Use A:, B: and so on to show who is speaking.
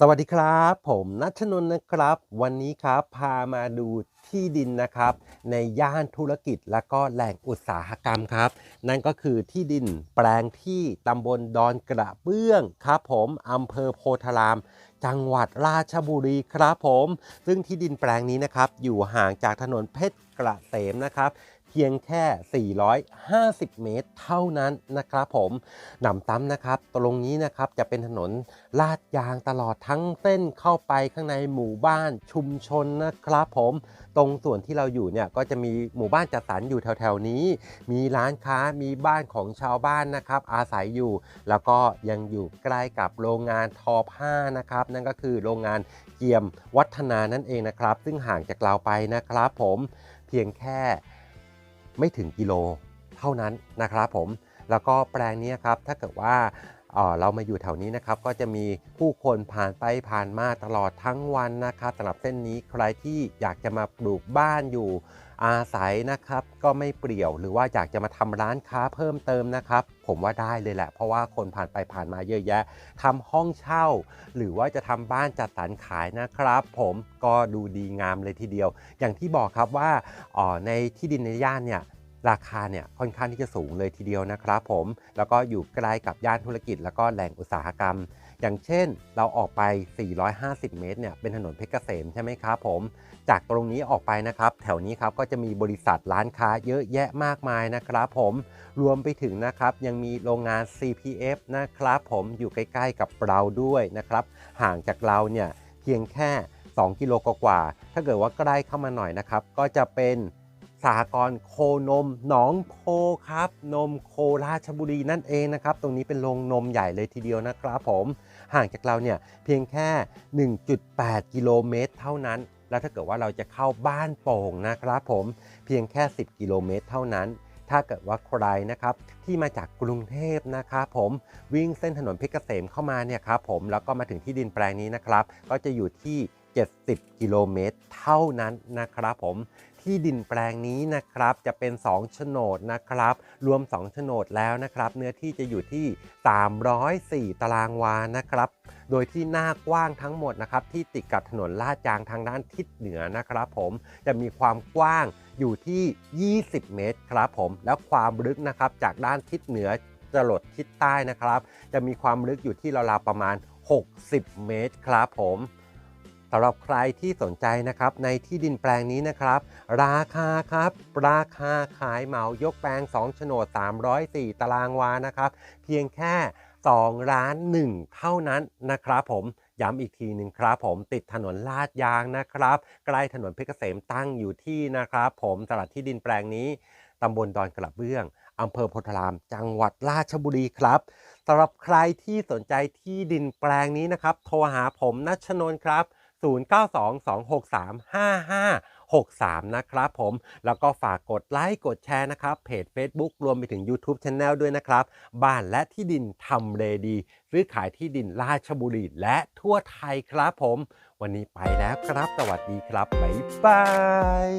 A: สวัสดีครับ ผมนัชนน์นะครับ วันนี้ครับพามาดูที่ดินนะครับ ในย่านธุรกิจและก็แหล่งอุตสาหกรรมครับ นั่นก็คือที่ดินแปลงที่ตำบลดอนกระเบื้องครับผมอำเภอโพธาราม จังหวัดราชบุรีครับผม ซึ่งที่ดินแปลงนี้นะครับ อยู่ห่างจากถนนเพชรกระเสมนะครับ พียงแค่ 450 เมตรเท่านั้นนะครับผมหนำซ้ำนะครับ ตรงนี้นะครับจะเป็นถนนลาดยางตลอดทั้งเส้นเข้าไปข้างในหมู่บ้านชุมชนนะครับผม ตรงส่วนที่เราอยู่เนี่ยก็จะมีหมู่บ้านจัดสรรอยู่แถวๆนี้ มีร้านค้ามีบ้านของชาวบ้านนะครับ อาศัยอยู่ แล้วก็ยังอยู่ใกล้กับโรงงานทอผ้านะครับ นั่นก็คือโรงงานเกียมวัฒนานั่นเองนะครับ ซึ่งห่างจากเราไปนะครับ ผมเพียงแค่ ไม่ถึงกิโลเท่านั้นนะครับผมแล้วก็แปลงนี้ครับถ้าเกิดว่า เรามาอยู่แถวนี้นะครับก็จะมีผู้คนผ่านไปผ่านมาตลอดทั้งวันนะครับสำหรับเส้นนี้ใครที่อยากจะมาปลูกบ้านอยู่อาศัยนะครับ ก็ไม่เปรี่ยวหรือว่าอยากจะมาทำร้านค้าเพิ่มเติมนะครับ ผมว่าได้เลยแหละ เพราะว่าคนผ่านไปผ่านมาเยอะแยะทำห้องเช่า หรือว่าจะทำบ้านจัดสรรขายนะครับ ผมก็ดูดีงามเลยทีเดียว อย่างที่บอกครับว่าออในที่ดินในย่านเนี่ย ราคาเนี่ยค่อนข้างที่จะสูงเลยทีเดียวนะครับผมแล้วก็อยู่ใกล้กับย่านธุรกิจ แล้วก็แหล่งอุตสาหกรรม อย่างเช่น เราออกไป 450 เมตรเนี่ยเป็นถนนเพชรเกษมใช่ไหมครับผม จากตรงนี้ออกไปนะครับ แถวนี้ครับก็จะมีบริษัทร้านค้าเยอะแยะมากมายนะครับผมรวมไปถึงนะครับยังมีโรงงาน CPF นะครับผมอยู่ใกล้ๆกับเราด้วยนะครับห่างจากเราเนี่ยเพียงแค่ 2 กิโลกว่า ถ้าเกิดว่าใกล้เข้ามาหน่อยนะครับ ก็จะเป็น สหกรณ์โคนมหนองโพครับ นมโคราชบุรีนั่นเองนะครับ ตรงนี้เป็นโรงนมใหญ่เลยทีเดียวนะครับผมห่างจากเราเนี่ยเพียงแค่ 1.8 กิโลเมตรเท่านั้น แล้วถ้าเกิดว่าเราจะเข้าบ้านโป่งนะครับผมเพียงแค่ 10 กิโลเมตรเท่านั้น ถ้าเกิดว่าใครนะครับที่มาจากกรุงเทพนะครับผมวิ่งเส้นถนนเพชรเกษมเข้ามาเนี่ยครับผมแล้วก็มาถึงที่ดินแปลงนี้นะครับ ก็จะอยู่ที่70 กิโลเมตรเท่านั้นนะครับผม ที่ดินแปลงนี้นะครับจะเป็น 2 โฉนดนะครับ รวม 2 โฉนดแล้วนะครับ เนื้อที่จะอยู่ที่ 304 ตารางวานะครับ โดยที่หน้ากว้างทั้งหมดนะครับที่ติดกับถนนลาดยางทางด้านทิศเหนือนะครับผมจะมีความกว้างอยู่ที่ 20 เมตรครับผม แล้วความลึกนะครับจากด้านทิศเหนือจรดทิศใต้นะครับ จะมีความลึกอยู่ที่ราวๆประมาณ 60 เมตรครับผม สำหรับใครที่สนใจนะครับในที่ดินแปลงนี้นะครับ ราคาครับ ราคาขายเหมายกแปลง2โฉนด 304 ตารางวานะครับ เพียงแค่ 2 ล้าน 1 เท่านั้นนะครับผมย้ำอีกทีหนึ่งครับผมติดถนนลาดยางนะครับใกล้ถนนเพชรเกษมตั้งอยู่ที่นะครับ ผมตลาดที่ดินแปลงนี้ตำบลดอนกระเบื้องอำเภอโพธาราม จังหวัดราชบุรีครับสำหรับใครที่สนใจที่ดินแปลงนี้นะครับ โทรหาผมนัชนนท์ครับ 0922635563 นะครับผม แล้วก็ฝากกดไลค์กดแชร์นะครับ เพจ Facebook รวมไปถึง YouTube Channel ด้วยนะครับ บ้านและที่ดินทำเลดีซื้อขายที่ดินราชบุรีและทั่วไทยครับผม วันนี้ไปแล้วครับ สวัสดีครับ บ๊ายบาย